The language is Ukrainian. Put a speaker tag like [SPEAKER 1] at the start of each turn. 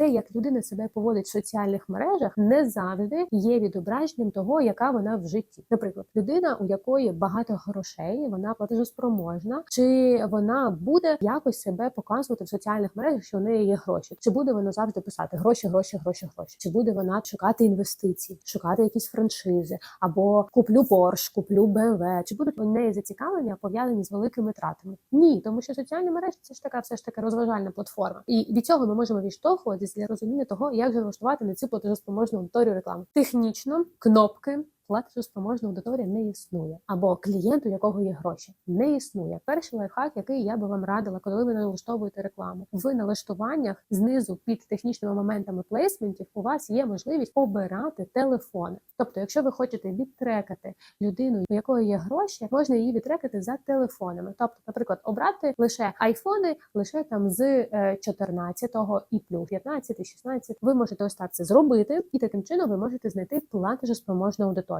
[SPEAKER 1] те, як людина себе поводить в соціальних мережах, не завжди є відображенням того, яка вона в житті. Наприклад, людина, у якої багато грошей, вона платежоспроможна, чи вона буде якось себе показувати в соціальних мережах, що у неї є гроші, чи буде вона завжди писати гроші, гроші, гроші, гроші, чи буде вона шукати інвестиції, шукати якісь франшизи, або куплю Porsche, куплю BMW, чи будуть у неї зацікавлення пов'язані з великими тратами? Ні, тому що соціальні мережі це ж така все ж таки розважальна платформа, і від цього ми можемо відштовхуватись для розуміння того, як же влаштувати на цю платежоспроможну аудиторію рекламу. Технічно кнопки. Платежоспроможна аудиторія не існує, або клієнт, у якого є гроші, не існує. Перший лайфхак, який я би вам радила, коли ви налаштовуєте рекламу. В налаштуваннях знизу під технічними моментами плейсментів у вас є можливість обирати телефони. Тобто, якщо ви хочете відтрекати людину, у якої є гроші, можна її відтрекати за телефонами. Тобто, наприклад, обрати лише айфони, лише там з е, 14 і плюс 15, 16. Ви можете ось так це зробити, і таким чином ви можете знайти платежоспроможну аудиторію.